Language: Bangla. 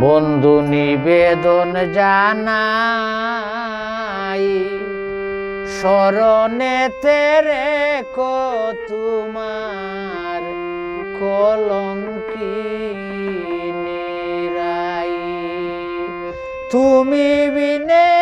বন্ধু নিবেদন জানাই শরণে তেরে কো তোমার কলঙ্কি তুমি বিনে